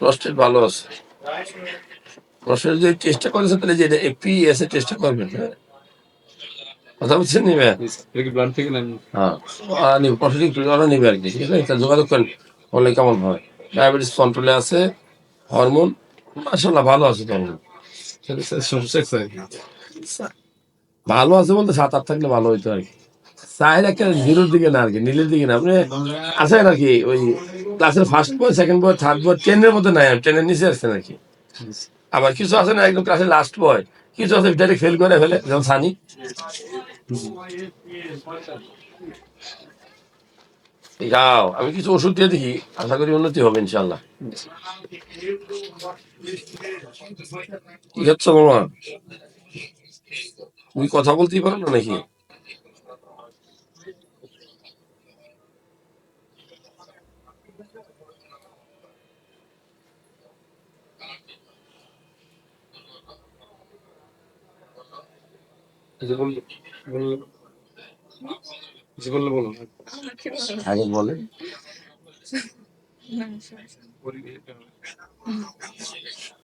Prostate ভালো আছে। Prostate যদি চেষ্টা করেছে তাহলে যে এপি এসে চেষ্টা করবেন হ্যাঁ? কথা বুঝছেন নিবে হ্যাঁ। আর নিবে আর কি ঠিক আছে? যোগাযোগ করেন বললে কেমন হয়? ডায়াবেটিস কন্ট্রোলে আছে হরমোন মাসাল্লাহ ভালো আছে তো। সমস্যা আছে ভালো আছে বলতে সাত আট থাকলে ভালো হইতো আর কি। একটা জিরোর দিকে না আর কি নীলের দিকে না। আপনি আছেন আর কি ওই ক্লাসের first boy second boy third boy টেনের মধ্যে নাই টেনের নিচে আসছে নাকি? আবার কিছু আছে না, একদম ক্লাসের লাস্ট বয় কিছু আছে ডাইরেক্ট ফেল করে ফেলে, যেমন সানি। যাও, আমি কিছু ওষুধ দিয়ে দেখি, আশা করি উন্নতি হবে ইনশাল্লাহ কি হচ্ছে তুমি কথা বলতেই পারো না নাকি? বলল বলো। আগে বলে।